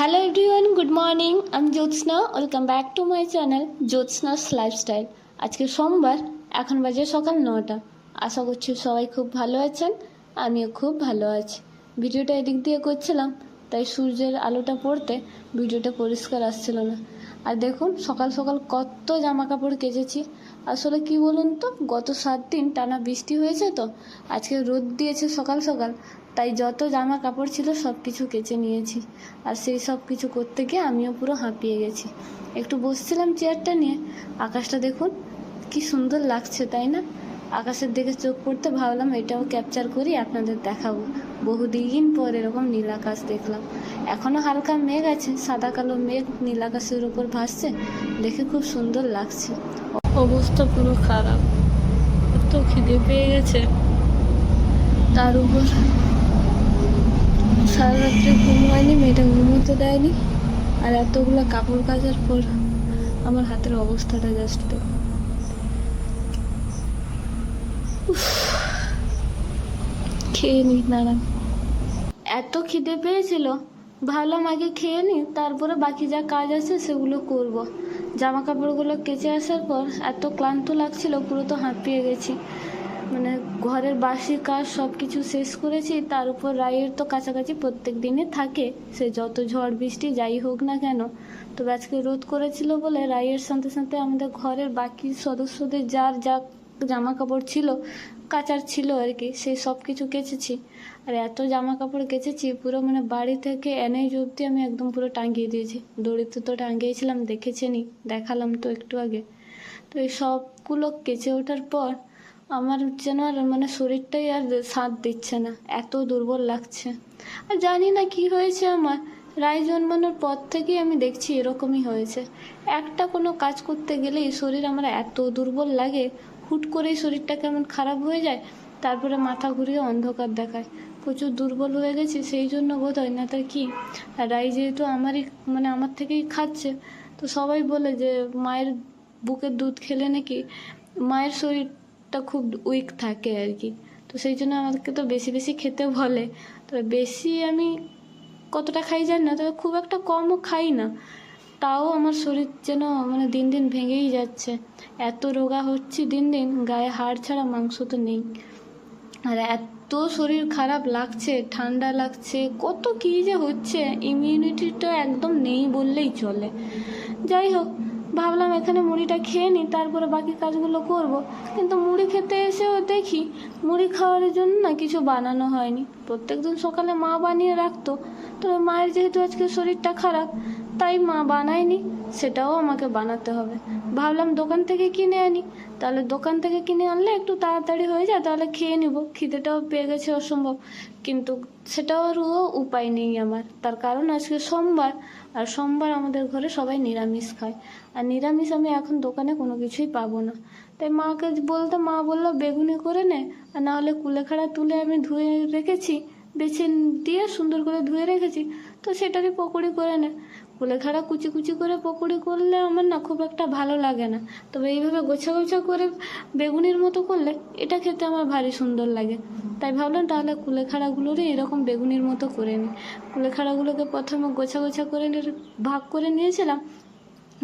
Hello everyone good morning আমি Jyotsna welcome back to my channel Jyotsna's lifestyle আজকে সোমবার, এখন বাজে সকাল নটা আশা করছি সবাই খুব ভালো আছেন, আমিও খুব ভালো আছি। ভিডিওটা এদিক দিয়ে করছিলাম, তাই সূর্যের আলোটা পড়তে ভিডিওটা পরিষ্কার আসছিল না। আর দেখুন, সকাল সকাল কত জামা কাপড় কেচেছি। আসলে কি বলুন তো, গত সাত দিন টানা বৃষ্টি হয়েছে তো, আজকে রোদ দিয়েছে সকাল সকাল। তাই যত জামা কাপড় ছিল সব কিছু কেচে নিয়েছি। আর সেই সব কিছু করতে গিয়ে আমিও পুরো হাঁপিয়ে গেছি। একটু বসছিলাম চেয়ারটা নিয়ে। আকাশটা দেখুন কি সুন্দর লাগছে তাই না? আকাশের দিকে চোখ পড়তে ভাবলাম এটাও ক্যাপচার করি আপনাদের দেখাবো। বহুদিন পর এরকম নীল আকাশ দেখলাম। এখনও হালকা মেঘ আছে সাদা কালো মেঘ নীল আকাশের উপর ভাসছে। দেখে খুব সুন্দর লাগছে। অবস্থা পুরো খারাপ। এত খিদে পেয়ে গেছে। তার উপর সারা রাত্রে ঘুম হয়নি, মেয়েটা ঘুমোতে দেয়নি। আর এতগুলো কাপড় কাচার পর আমার হাতের অবস্থাটা জাস্ট খেয়ে নি দাঁড়ান এত খিদে পেয়েছিল, ভাবলাম আগে খেয়ে নি, তারপরে বাকি যা কাজ আছে সেগুলো করব। জামা কাপড়গুলো কেচে আসার পর এত ক্লান্ত লাগছিল, পুরো তো হাঁপিয়ে গেছি। মানে ঘরের বাসি কাজ সব কিছু শেষ করেছি, তার উপর রায়ের তো কাছাকাছি প্রত্যেক দিনে থাকে, সে যত ঝড় বৃষ্টি যাই হোক না কেন। তবে আজকে রোদ করেছিল বলে রায়ের সাথে সাথে আমাদের ঘরের বাকি সদস্যদের যার যা জামা কাপড় ছিল, কাচার ছিল আর কি সেই সব কিছু কেচেছি। আর এত জামা কাপড় কেচেছি, পুরো মানে বাড়ি থেকে এনে অবধি আমি একদম পুরো টাঙিয়ে দিয়েছি। দড়িতে তো টাঙিয়েছিলাম দেখেছেনি দেখালাম তো একটু আগে। তো এই সবগুলো কেচে ওঠার পর আমার যেন আর মানে শরীরটাই আর সাথ দিচ্ছে না, এত দুর্বল লাগছে। আর জানি না কি হয়েছে আমার, রায় জন্মানোর পর থেকেই আমি দেখছি এরকমই হয়েছে। একটা কোনো কাজ করতে গেলেই শরীর আমার এত দুর্বল লাগে, হুট করেই শরীরটা কেমন খারাপ হয়ে যায়, তারপরে মাথা ঘুরিয়ে অন্ধকার দেখায়। প্রচুর দুর্বল হয়ে গেছি, সেই জন্য বোধ হয় না তার কি? আর রাই যেহেতু আমারই মানে আমার থেকেই খাচ্ছে, তো সবাই বলে যে, মায়ের বুকের দুধ খেলে নাকি মায়ের শরীরটা খুব উইক থাকে আর কি তো সেই জন্য আমাকে তো বেশি বেশি খেতে বলে। তবে বেশি আমি কতটা খাই জানি না, তবে খুব একটা কমও খাই না। তাও আমার শরীর যেন মানে দিন দিন ভেঙেই যাচ্ছে। এত রোগা হচ্ছে দিন দিন, গায়ে হাড় ছাড়া মাংস তো নেই। আর এত শরীর খারাপ লাগছে, ঠান্ডা লাগছে, কত কী যে হচ্ছে ইমিউনিটিটা একদম নেই বললেই চলে। যাই হোক ভাবলাম এখানে মুড়িটা খেয়ে নিই, তারপরে বাকি কাজগুলো করব। কিন্তু মুড়ি খেতে এসেও দেখি মুড়ি খাওয়ার জন্য না কিছু বানানো হয়নি প্রত্যেকদিন সকালে মা বানিয়ে রাখতো তবে মায়ের যেহেতু আজকে শরীরটা খারাপ তাই মা বানায়নি, সেটাও আমাকে বানাতে হবে। ভাবলাম দোকান থেকে কিনে আনি। তাহলে দোকান থেকে কিনে আনলে একটু তাড়াতাড়ি হয়ে যায়, তাহলে খেয়ে নিব। খিদেটাও পেয়ে গেছে অসম্ভব। কিন্তু সেটাও সেটারও উপায় নেই আমার। তার কারণ আজকে সোমবার, আর সোমবার আমাদের ঘরে সবাই নিরামিষ খায়। আর নিরামিষ আমি এখন দোকানে কোনো কিছুই পাবো না। তাই মাকে বলতে, মা বলল, বেগুনি করে নে, আর নাহলে কুলেখাড়া তুলে আমি ধুয়ে রেখেছি, বেছে দিয়ে সুন্দর করে ধুয়ে রেখেছি, তো সেটারই পকোড়ি করে নে। কুলেখাড়া কুচি কুচি করে পকোড়ি করলে আমার না খুব একটা ভালো লাগে না। তবে এইভাবে গোছা গোছা করে বেগুনির মতো করলে এটা খেতে আমার ভারী সুন্দর লাগে। তাই ভাবলাম তাহলে কুলেখাড়াগুলোরই এরকম বেগুনির মতো করে নিই। কুলেখাড়াগুলোকে প্রথমে গোছা গোছা করে ভাগ করে নিয়েছিলাম।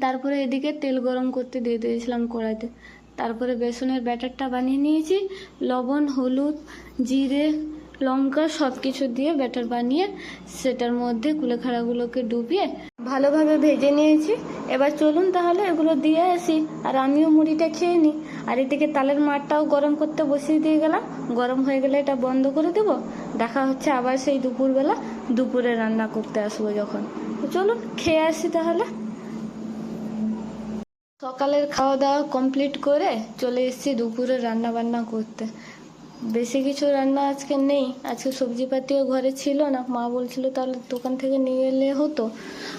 তারপরে এদিকে তেল গরম করতে দিয়ে দিয়েছিলাম কড়াইতে। তারপরে বেসনের ব্যাটারটা বানিয়ে নিয়েছি। লবণ, হলুদ, জিরে লঙ্কা সব কিছু দিয়ে ব্যাটার বানিয়ে সেটার মধ্যে কুলেখাড়াগুলোকে ডুবিয়ে ভালোভাবে ভেজে নিয়েছি। এবার চলুন তাহলে এগুলো দিয়ে আসি। আর আমিও মুড়িটা খেয়ে নিই। আর এদিকে তালের মাঠটাও গরম করতে বসিয়ে দিয়ে গেলাম। গরম হয়ে গেলে এটা বন্ধ করে দেবো। দেখা হচ্ছে আবার সেই দুপুরবেলা দুপুরে রান্না করতে আসব যখন। চলুন খেয়ে আসি তাহলে। সকালের খাওয়া দাওয়া কমপ্লিট করে চলে এসেছি দুপুরে রান্না বান্না করতে। বেশি কিছু রান্না আজকে নেই। আজকে সবজিপাতিও ঘরে ছিল না। মা বলছিল, তাহলে দোকান থেকে নিয়ে এলে হতো।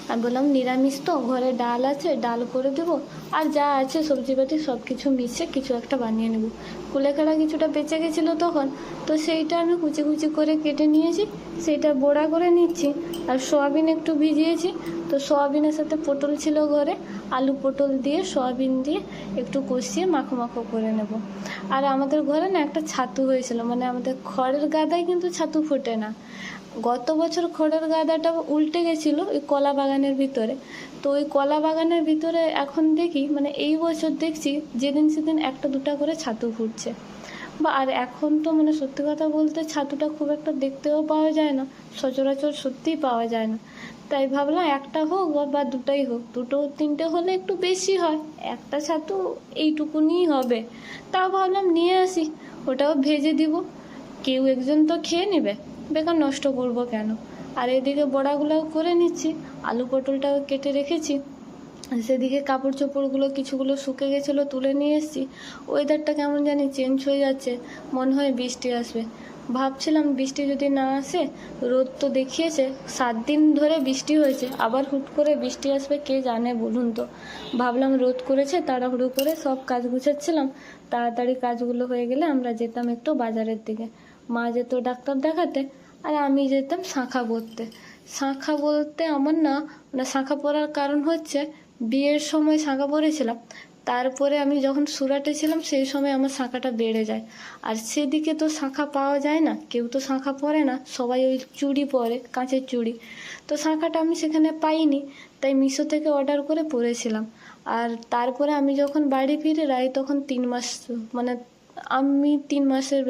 আমি বললাম, নিরামিষ তো, ঘরে ডাল আছে, ডাল করে দেবো। আর যা আছে সবজিপাতি সব কিছু মিশে কিছু একটা বানিয়ে নেব। কুলেখাড়া কিছুটা বেঁচে গেছিল তখন, তো সেইটা আমি কুচি কুচি করে কেটে নিয়েছি, সেইটা বড়া করে নিচ্ছি আর সয়াবিন একটু ভিজিয়েছি, তো সয়াবিনের সাথে পটল ছিল ঘরে, আলু পটল দিয়ে, সয়াবিন দিয়ে একটু কষিয়ে মাখো মাখো করে নেব। আর আমাদের ঘরে না একটা ছাতু হয়েছিল মানে আমাদের খড়ের গাদায় কিন্তু ছাতু ফোটে না। গত বছর খড়ের গাদাটা উল্টে গেছিল ওই কলা বাগানের ভিতরে। তো ওই কলা বাগানের ভিতরে এখন দেখি মানে এই বছর দেখছি যেদিন সেদিন একটা দুটা করে ছাতু ফুটছে। বা আর এখন তো মানে সত্যি কথা বলতে ছাতুটা খুব একটা দেখতেও পাওয়া যায় না, সচরাচর সত্যিই পাওয়া যায় না। তাই ভাবলাম একটা হোক বা- দুটাই হোক, দুটো তিনটে হলে একটু বেশি হয়, একটা ছাতু এইটুকুনিই হবে। তাও ভাবলাম নিয়ে আসি, ওটাও ভেজে দিব, কেউ একজন তো খেয়ে নেবে। বেকার নষ্ট করব কেন? আর এদিকে বড়াগুলোও করে নিচ্ছি, আলু পটলটাও কেটে রেখেছি। সেদিকে কাপড় চোপড়গুলো কিছুগুলো শুকে গেছিল, তুলে নিয়ে এসেছি। ওয়েদারটা কেমন জানি চেঞ্জ হয়ে যাচ্ছে, মনে হয় বৃষ্টি আসবে। ভাবছিলাম বৃষ্টি যদি না আসে, রোদ তো দেখিয়েছে, সাত দিন ধরে বৃষ্টি হয়েছে, আবার হুট করে বৃষ্টি আসবে, কে জানে বলুন তো? ভাবলাম রোদ করেছে, তাড়াহুড়ো করে সব কাজ গুছাচ্ছিলাম। তাড়াতাড়ি কাজগুলো হয়ে গেলে আমরা যেতাম একটু বাজারের দিকে। মা যেত ডাক্তার দেখাতে, আর আমি যেতাম শাঁখা পরতে শাঁখা বলতে আমার না মানে শাঁখা পরার কারণ হচ্ছে বিয়ের সময় শাঁখা পরেছিলাম তারপরে আমি যখন সুরাটে ছিলাম, সেই সময় আমার শাঁখাটা বেড়ে যায়। আর সেদিকে তো শাঁখা পাওয়া যায় না, কেউ তো শাঁখা পরে না, সবাই ওই চুড়ি পরে, কাঁচের চুড়ি। তো শাঁখাটা আমি সেখানে পাইনি, তাই মিশো থেকে অর্ডার করে পরেছিলাম। আর তারপরে আমি যখন বাড়ি ফিরে যাই তখন তিন মাস মানে আমি তিন মাসের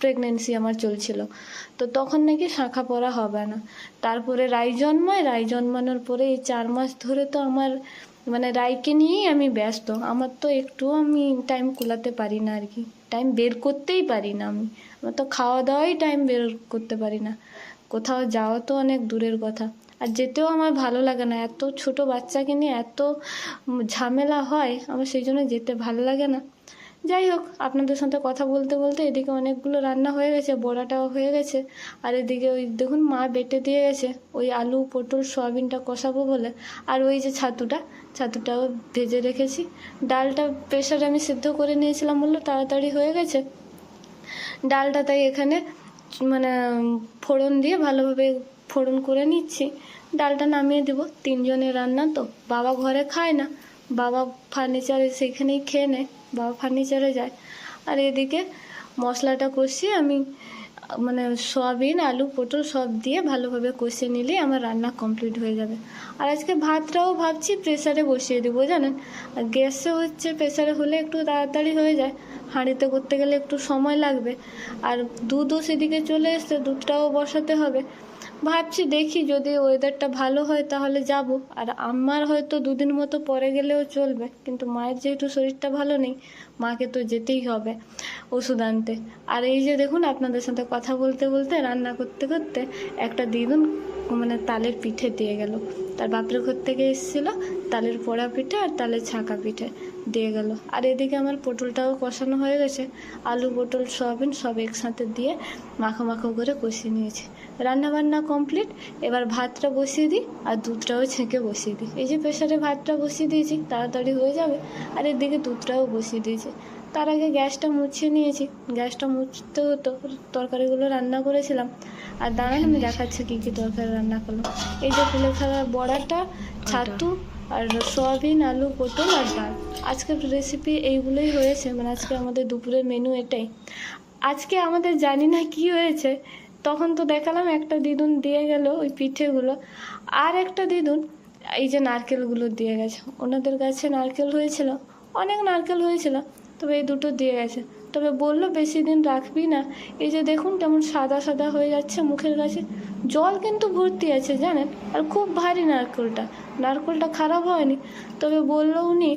প্রেগনেন্সি আমার চলছিল। তো তখন নাকি শাঁখা পরা হবে না। তারপরে রাই জন্মায় রাই জন্মানোর পরে এই চার মাস ধরে তো আমার মানে রাইকে নিয়েই আমি ব্যস্ত। আমার তো একটুও আমি টাইম কুলাতে পারি না আর কি। টাইম বের করতেই পারি না আমি। আমার তো খাওয়া দাওয়াই টাইম বের করতে পারি না। কোথাও যাওয়া তো অনেক দূরের কথা। আর যেতেও আমার ভালো লাগে না। এত ছোট বাচ্চাকে নিয়ে এত ঝামেলা হয়, আমার সেই জন্য যেতে ভালো লাগে না। যাই হোক, আপনাদের সাথে কথা বলতে বলতে এদিকে অনেকগুলো রান্না হয়ে গেছে, বড়াটাও হয়ে গেছে। আর এদিকে ওই দেখুন, মা বেটে দিয়ে গেছে ওই আলু, পটল, সয়াবিনটা কষাবো বলে। আর ওই যে ছাতুটা, ছাতুটাও ভেজে রেখেছি। ডালটা প্রেশারে আমি সিদ্ধ করে নিয়েছিলাম বলল, তাড়াতাড়ি হয়ে গেছে। ডালটা তাই এখানে মানে ফোড়ন দিয়ে ভালোভাবে ফোড়ন করে নিচ্ছি। ডালটা নামিয়ে দেবো, তিনজনের রান্না তো। বাবা ঘরে খায় না, বাবা ফার্নিচারে সেখানেই খেয়ে নেয়। বাবা ফার্নিচারে যায়। আর এদিকে মশলাটা কষিয়ে আমি মানে সয়াবিন, আলু, পটল সব দিয়ে ভালোভাবে কষিয়ে নিলেই আমার রান্না কমপ্লিট হয়ে যাবে। আর আজকে ভাতটাও ভাবছি প্রেসারে বসিয়ে দেবো, জানেন? আর গ্যাসে হচ্ছে প্রেসারে হলে একটু তাড়াতাড়ি হয়ে যায়। হাঁড়িতে করতে গেলে একটু সময় লাগবে। আর দুধও সেদিকে চলে এসছে, দুধটাও বসাতে হবে। ভাবছি দেখি যদি ওয়েদারটা ভালো হয় তাহলে যাব। আর আমার হয়তো দুদিন মতো পরে গেলেও চলবে। কিন্তু মায়ের যেহেতু শরীরটা ভালো নেই, মাকে তো যেতেই হবে ওষুধ আনতে। আর এই যে দেখুন, আপনাদের সাথে কথা বলতে বলতে, রান্না করতে করতে একটা দিদুন মানে তালের পিঠে দিয়ে গেল। তার বাপের ঘর থেকে এসেছিল তালের পোড়া পিঠে আর তালের ছাঁকা পিঠে। দিয়ে গেল। আর এদিকে আমার পটলটাও কষানো হয়ে গেছে। আলু, পটল, সয়াবিন সব একসাথে দিয়ে মাখো মাখো করে কষিয়ে নিয়েছি। রান্নাবান্না কমপ্লিট এবার ভাতটা বসিয়ে দিই আর দুধটাও ছেঁকে বসিয়ে দিই। এই যে প্রেশারে ভাতটা বসিয়ে দিয়েছি, তাড়াতাড়ি হয়ে যাবে। আর এদিকে দুধটাও বসিয়ে দিয়েছি। তার আগে গ্যাসটা মুছিয়ে নিয়েছি। গ্যাসটা মুছতে হতো তরকারিগুলো রান্না করেছিলাম। আর দাঁড়ান, আমি দেখাচ্ছি কী কী তরকারি রান্না করলাম। এই যে কুলেখাড়ার বড়াটা, ছাতু আর সয়াবিন, আলু, পটল আর ডাল। আজকের রেসিপি এইগুলোই হয়েছে মানে আজকে আমাদের দুপুরের মেনু এটাই। আজকে আমাদের জানি না কি হয়েছে, তখন তো দেখালাম, একটা দিদুন দিয়ে গেল ওই পিঠেগুলো। আর একটা দিদুন, এই যে নারকেলগুলো দিয়ে গেছে। ওনাদের কাছে নারকেল হয়েছিল, অনেক নারকেল হয়েছিল, তবে এই দুটো দিয়ে গেছে। তবে বলল, বেশি দিন রাখবি না। এই যে দেখুন কেমন সাদা সাদা হয়ে যাচ্ছে মুখের কাছে। জল কিন্তু ভর্তি আছে, জানেন? আর খুব ভারী নারকেলটা। নারকেলটা খারাপ হয়নি। তবে বলল উনি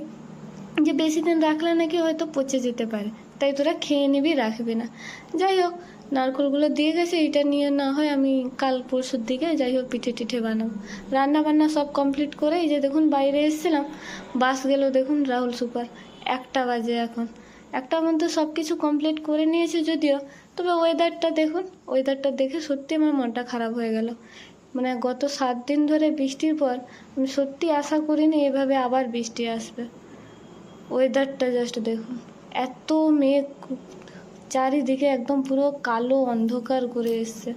যে, বেশি দিন রাখলে নাকি হয়তো পচে যেতে পারে। তাই তোরা খেয়ে নিবি, রাখবি না। যাই হোক, নারকেলগুলো দিয়ে গেছে। এটা নিয়ে না হয় আমি কাল পরশুর দিকে যাই হোক পিঠে টিঠে বানাবো। রান্না বান্না সব কমপ্লিট করে এই যে দেখুন বাইরে এসেছিলাম। বাস গেল দেখুন রাহুল সুপার। একটা বাজে এখন। একটার মধ্যে সব কিছু কমপ্লিট করে নিয়েছে যদিও, তবে ওয়েদারটা দেখুন ওয়েদারটা দেখে সত্যি আমার মনটা খারাপ হয়ে গেল। মানে গত সাত দিন ধরে বৃষ্টির পর আমি সত্যি আশা করিনি এভাবে আবার বৃষ্টি আসবে। ওয়েদারটা জাস্ট দেখুন, এত মেঘ চারিদিকে একদম পুরো কালো অন্ধকার করে এসছে।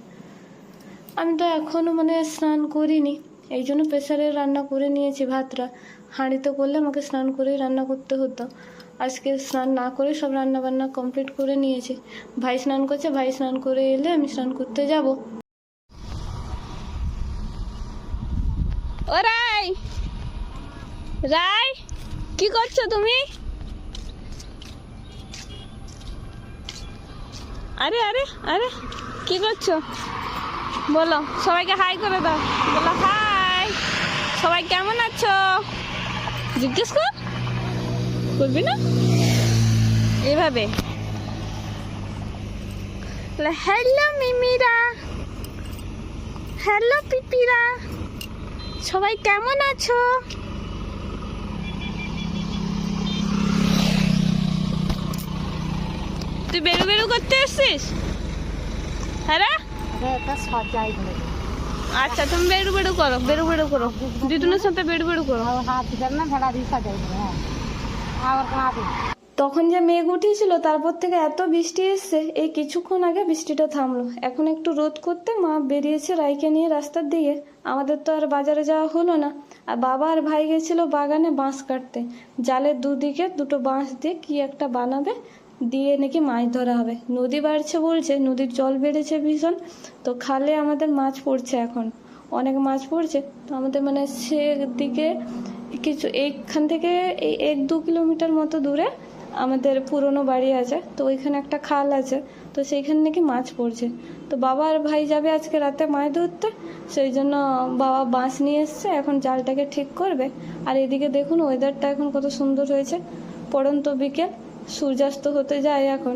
আমি তো এখনও মানে স্নান করিনি, এই জন্য প্রেসারে রান্না করে নিয়েছি ভাতটা। হাঁড়িতে করলে আমাকে স্নান করেই রান্না করতে হতো। আজকে স্নান না করে সব রান্না বান্না কমপ্লিট করে নিয়েছি। ভাই স্নান করছে, ভাই স্নান করে এলে আমি স্নান করতে যাব। ও রাই! রাই, কি করছ তুমি? আরে আরে আরে, কি করছ? বলো, সবাইকে হাই করে দাও। বলো হাই সবাই কেমন আছো? জিজ্ঞেস কর। করবি না? এভাবে। হ্যালো মিমিরা। হ্যালো পিপিরা। সবাই কেমন আছো? তুই বেরু বেরু করতে এসছিস? হ্যাঁ? রে? আচ্ছা তুমি বেরু বেরু করো। বেরু বেরু করো। দিদুনের সাথে বেরু বেরু করো। তখন যে মেঘ উঠেছিল তারপর থেকে এত বৃষ্টি এসছে, এই কিছুক্ষণ আগে বৃষ্টিটা থামলো। এখন একটু রোদ করতে মা বেরিয়েছে রাইকে নিয়ে রাস্তার দিকে। আমাদের তো আর বাজারে যাওয়া হলো না। আর বাবা আর ভাই গেছিল বাগানে বাঁশ কাটতে। জালের দুদিকে দুটো বাঁশ দিয়ে কি একটা বানাবে, দিয়ে নাকি মাছ ধরা হবে। নদী বাড়ছে বলছে, নদীর জল বেড়েছে ভীষণ। তো খালে আমাদের মাছ পড়ছে এখন। অনেক মাছ পড়ছে। তো আমাদের মানে সেদিকে কিছু এইখান থেকে এই এক দু কিলোমিটার মতো দূরে আমাদের পুরনো বাড়ি আছে, তো ওইখানে একটা খাল আছে, তো সেইখানে নাকি মাছ পড়ছে। তো বাবা আর ভাই যাবে আজকে রাতে মাছ ধরতে, সেই জন্য বাবা বাঁশ নিয়ে এসছে, এখন জালটাকে ঠিক করবে। আর এদিকে দেখুন ওয়েদারটা এখন কত সুন্দর হয়েছে। পড়ন্ত বিকেল, সূর্যাস্ত হতে যায় এখন।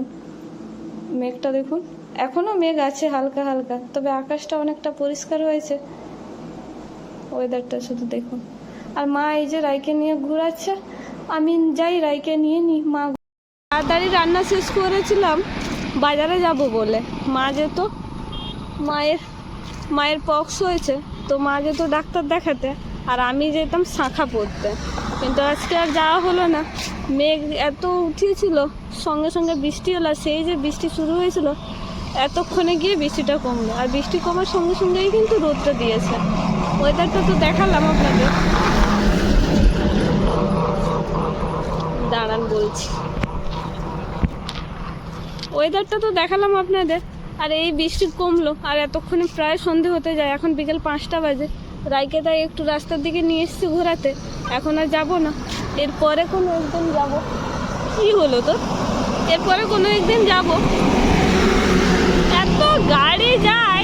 মেঘটা দেখুন এখনও মেঘ আছে হালকা হালকা, তবে আকাশটা অনেকটা পরিষ্কার হয়েছে। ওয়েদারটা শুধু দেখুন। আর মা এই যে রাইকে নিয়ে ঘোরাচ্ছে, আমি যাই রাইকে নিয়ে নি। মা তাড়াতাড়ি রান্না শেষ করেছিলাম, বাজারে যাব বলে। মা যেত মায়ের মায়ের পক্স হয়েছে, তো মা যেত ডাক্তার দেখাতে, আর আমি যেতাম শাঁখা পড়তে। কিন্তু আজকে আর যাওয়া হলো না। মেঘ এত উঠিয়েছিল, সঙ্গে সঙ্গে বৃষ্টি হলো সেই যে বৃষ্টি শুরু হয়েছিল, এতক্ষণে গিয়ে বৃষ্টিটা কমলো। আর বৃষ্টি কমার সঙ্গে সঙ্গেই কিন্তু রোদটা দিয়েছে। ওয়েদারটা তো দেখালাম আপনাদের। দাঁড়ান বলছি। ওয়েদারটা তো দেখালাম আপনাদের। আর এই বৃষ্টি কমলো, আর এতক্ষণে প্রায় সন্ধে হতে যায়, এখন বিকেল পাঁচটা বাজে। রাইকে তাই একটু রাস্তার দিকে নিয়ে এসেছি ঘোরাতে, এখন আর যাব না। এরপরে কোনো একদিন যাব। কি হলো তো এরপরে কোনো একদিন যাব। এত গাড়ি যায়,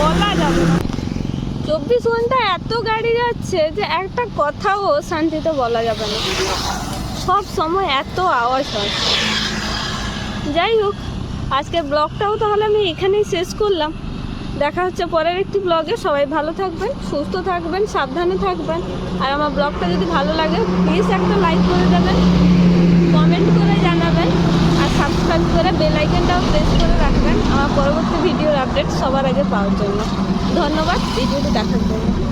বলা যাবে না। চব্বিশ ঘণ্টা এত গাড়ি যাচ্ছে যে একটা কথাও শান্তিতে বলা যাবে না। সব সময় এত আওয়াজ হয়। যাই হোক, আজকে ব্লগটাও তাহলে আমি এখানেই শেষ করলাম। দেখা হচ্ছে পরের একটি ব্লগে। সবাই ভালো থাকবেন, সুস্থ থাকবেন, সাবধানে থাকবেন। আর আমার ব্লগটা যদি ভালো লাগে প্লিজ একটা লাইক করে দেবেন কমেন্ট করে জানাবেন, আর সাবস্ক্রাইব করে বেল আইকনটাও প্রেস করে রাখবেন। আমার পরবর্তী ভিডিওর আপডেট সবার আগে পাওয়ার জন্য। ধন্যবাদ ভিডিওটি দেখার জন্য।